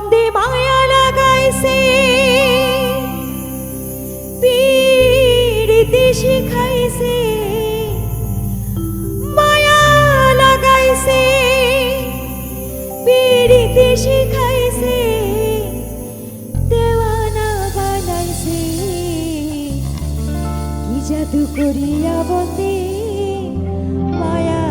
মায়া লাগাইছে। পীড়িতে শিখাইছে। মায়া লাগাইছে। পীড়িতে শিখাইছে। দেওয়ানা বানাইছে। কি জাদু করিয়া বন্দে মায়া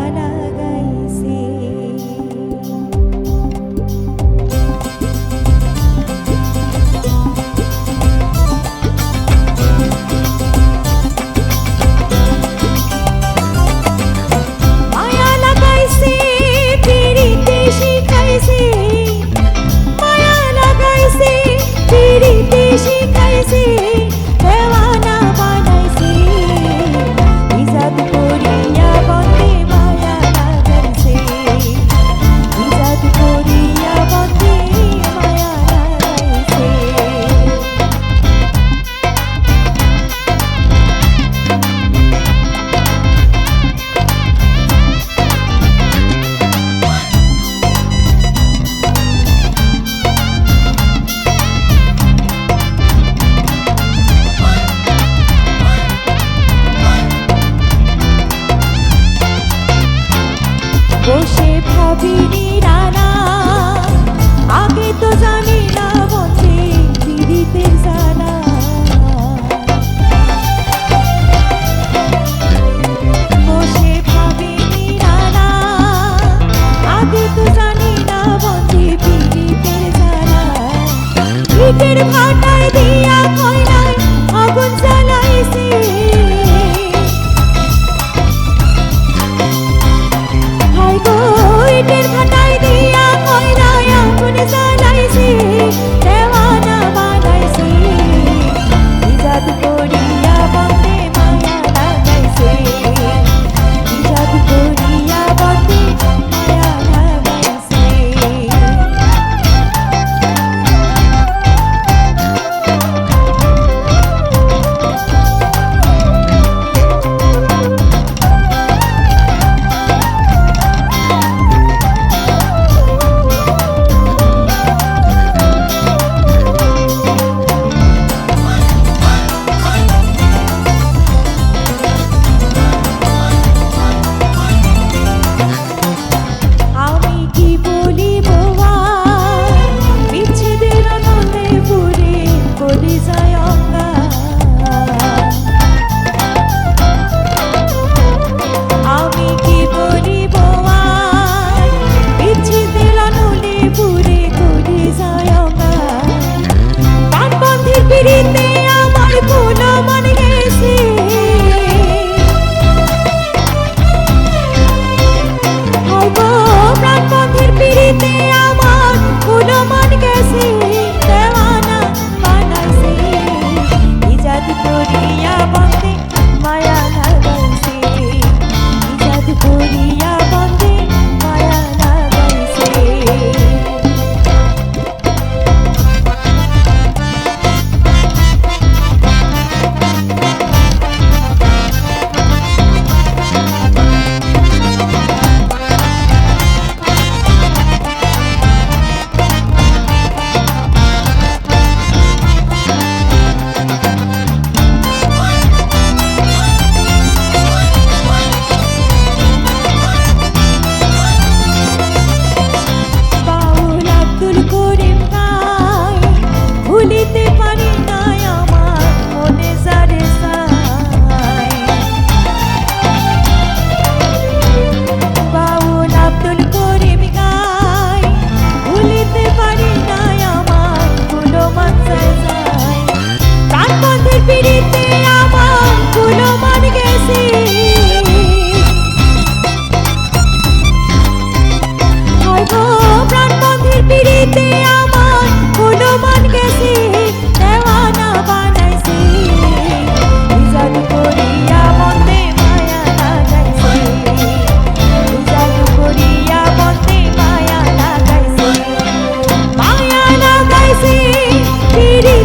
You. 滴滴。